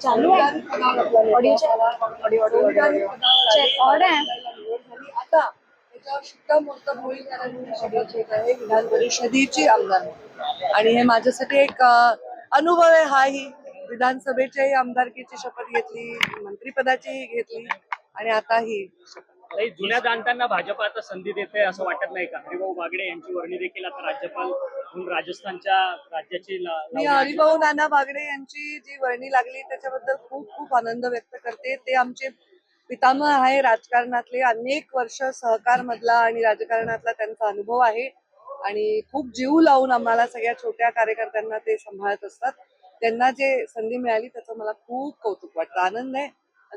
चालू आहे? Audio check audio audio audio check on आहे आता शिक्कामोर्तब होईल कारण विधान परिषदेची आमदार. आणि हे माझ्यासाठी एक अनुभव आहे हाही विधानसभेच्याही आमदारकीची शपथ घेतली मंत्रिपदाचीही घेतली आणि आता ही. जुन्या जाणत्यांना भाजप आता संधी देते असं वाटत नाही का? हरिभाऊ बागडे यांची वर्णी देखील आता राज्यपाल राजस्थानच्या राज्याची ला- मी. हरिभाऊ नाना बागडे यांची जी वर्णी लागली त्याच्याबद्दल खूप खूप आनंद व्यक्त करते. ते आमचे पितामह आहे राजकारणातले अनेक वर्ष सहकार मधला आणि राजकारणातला त्यांचा अनुभव आहे. आणि खूप जीव लावून आम्हाला सगळ्या छोट्या कार्यकर्त्यांना ते सांभाळत असतात. त्यांना जे संधी मिळाली त्याचं मला खूप कौतुक वाटतं. आनंद आहे.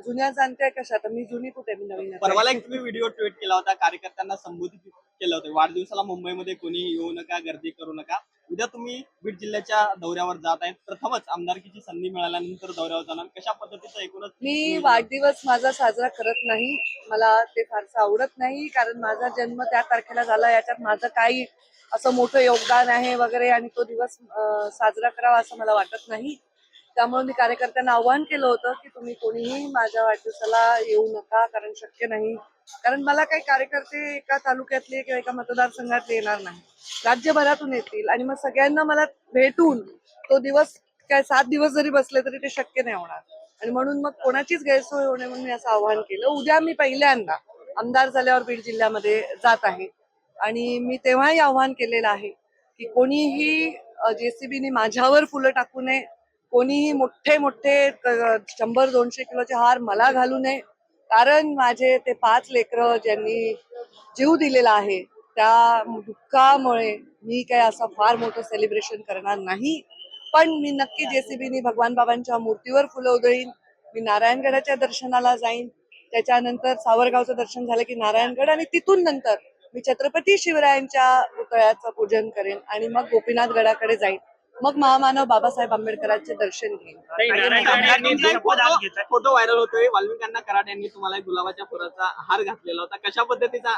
जुन्या जाणत्या कशा? आता मी जुनी कुठे मी नवीन. परवाला एक तुम्ही व्हिडिओ ट्विट केला होता कार्यकर्त्यांना संबोधित केलं होतं. वाढदिवसाला मुंबईमध्ये कोणी येऊ नका गर्दी करू नका. उद्या तुम्ही बीड जिल्ह्याच्या दौऱ्यावर जात आहेत प्रथमच आमदारकीची संधी मिळाल्यानंतर दौऱ्यावर जाणार. कशा पद्धतीचं एकूणच मी वाढदिवस माझा साजरा करत नाही. मला ते फारसं आवडत नाही कारण माझा जन्म त्या तारखेला झाला. याच्यात माझं काही असं मोठं योगदान आहे वगैरे आणि तो दिवस साजरा करावा असं मला वाटत नाही. त्यामुळे मी कार्यकर्त्यांना आव्हान केलं होतं की तुम्ही कोणीही माझ्या वाढदिवसाला येऊ नका कारण शक्य नाही. कारण मला काही कार्यकर्ते एका तालुक्यातले किंवा एका मतदारसंघातले येणार नाही. राज्यभरातून येतील आणि मग सगळ्यांना मला भेटून तो दिवस काय सात दिवस जरी बसले तरी ते शक्य नाही होणार. आणि म्हणून मग कोणाचीच गैरसोय होणे म्हणून मी असं आवाहन केलं. उद्या मी पहिल्यांदा आमदार झाल्यावर बीड जिल्ह्यामध्ये जात आहे. आणि मी तेव्हाही आव्हान केलेलं आहे की कोणीही जेसीबीने माझ्यावर फुलं टाकू नये कोणीही मोठे मोठे शंभर दोनशे किलोचे हार मला घालू नये. कारण माझे ते पाच लेकरं ज्यांनी जीव दिलेला आहे त्या दुःखामुळे मी काही असं फार मोठं सेलिब्रेशन करणार नाही. पण मी नक्की जेसीबीनी भगवान बाबांच्या मूर्तीवर फुलं उधळीन मी नारायणगडाच्या दर्शनाला जाईन. त्याच्यानंतर सावरगावचं दर्शन झालं की नारायणगड आणि तिथून नंतर मी छत्रपती शिवरायांच्या पुतळ्याचं पूजन करेन आणि मग गोपीनाथ गडाकडे जाईन. मग महामानव बाबासाहेब आंबेडकरांचे दर्शन यांनी फोटो व्हायरल होतोय. वाल्मिकांना कराड यांनी तुम्हाला एक गुलाबाच्या फुलाचा हार घातलेला होता. कशा पद्धतीचा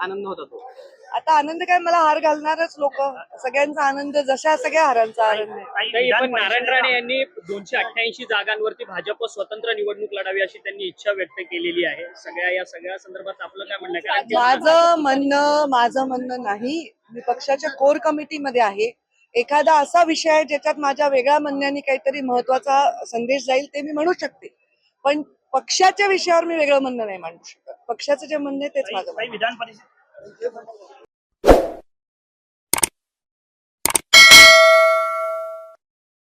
आनंद होता तो? आता आनंद काय? मला हार घालणारच लोक. सगळ्यांचा आनंद जशा सगळ्या हारांचा आनंद पण नारायण राणे यांनी दोनशे अठ्ठ्याऐंशी जागांवरती भाजप स्वतंत्र निवडणूक लढावी अशी त्यांनी इच्छा व्यक्त केलेली आहे. सगळ्या या सगळ्या संदर्भात आपलं काय म्हणणं माझं म्हणणं माझं म्हणणं नाही. मी पक्षाच्या कोर कमिटीमध्ये आहे. एखादा असा विषय आहे ज्याच्यात माझ्या वेगळ्या म्हणण्याने काहीतरी महत्त्वाचा संदेश जाईल ते मी म्हणू शकते पण पक्षाच्या विषयावर मी वेगळं म्हणणं नाही मांडू शकत पक्षाचं जे म्हणणं आहे तेच माझं. विधान परिषद